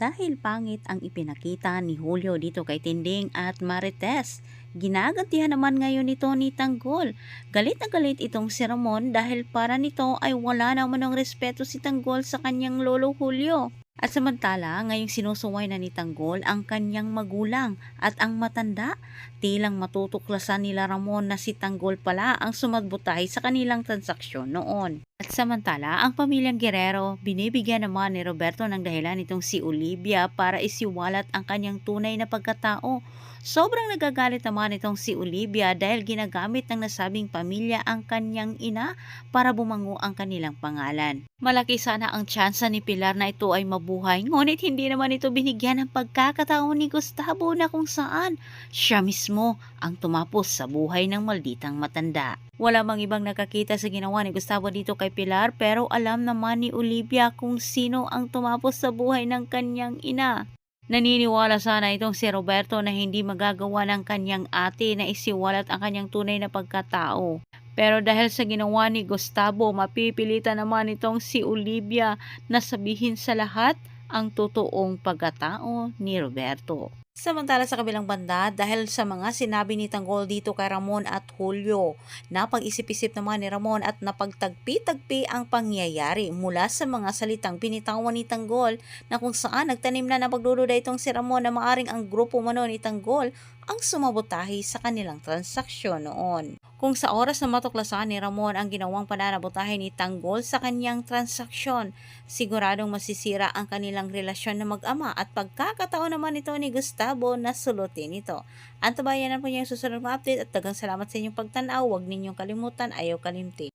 dahil pangit ang ipinakita ni Julio dito kay Tinding at Marites. Ginagantihan naman ngayon nito ni Tanggol. Galit na galit itong si Ramon dahil para nito ay wala naman ng respeto si Tanggol sa kanyang lolo Julio. At samantala, ngayong sinusuway na ni Tanggol ang kanyang magulang at ang matanda, tilang matutuklasan nila Ramon na si Tanggol pala ang sumagbutay sa kanilang transaksyon noon. At samantala, ang pamilyang Guerrero, binibigyan naman ni Roberto ng dahilan itong si Olivia para isiwalat ang kanyang tunay na pagkatao. Sobrang nagagalit naman itong si Olivia dahil ginagamit ng nasabing pamilya ang kanyang ina para bumango ang kanilang pangalan. Malaki sana ang tsansa ni Pilar na ito ay mabuhay, ngunit hindi naman ito binigyan ng pagkakataon ni Gustavo na kung saan siya mismo ang tumapos sa buhay ng malditang matanda. Wala mang ibang nakakita sa ginawa ni Gustavo dito kay Pilar pero alam naman ni Olivia kung sino ang tumapos sa buhay ng kanyang ina. Naniniwala sana itong si Roberto na hindi magagawa ng kanyang ate na isiwalat ang kanyang tunay na pagkatao. Pero dahil sa ginawa ni Gustavo, mapipilitan naman itong si Olivia na sabihin sa lahat ang totoong pagkatao ni Roberto. Samantala sa kabilang banda, dahil sa mga sinabi ni Tanggol dito kay Ramon at Julio, napag-isip-isip naman ni Ramon at napagtagpi-tagpi ang pangyayari mula sa mga salitang binitawan ni Tanggol na kung saan nagtanim na na pagdududa itong si Ramon na maaring ang grupo mano ni Tanggol ang sumabotahi sa kanilang transaksyon noon. Kung sa oras na matuklasan ni Ramon ang ginawang pananabotahe ni Tanggol sa kanyang transaksyon, siguradong masisira ang kanilang relasyon na mag-ama at pagkakataon naman ito ni Gustavo na sulutin ito. Antabayan na po niya yung susunod na update at dagang salamat sa inyong pagtanaw. Huwag ninyong kalimutan, ayaw kalimti.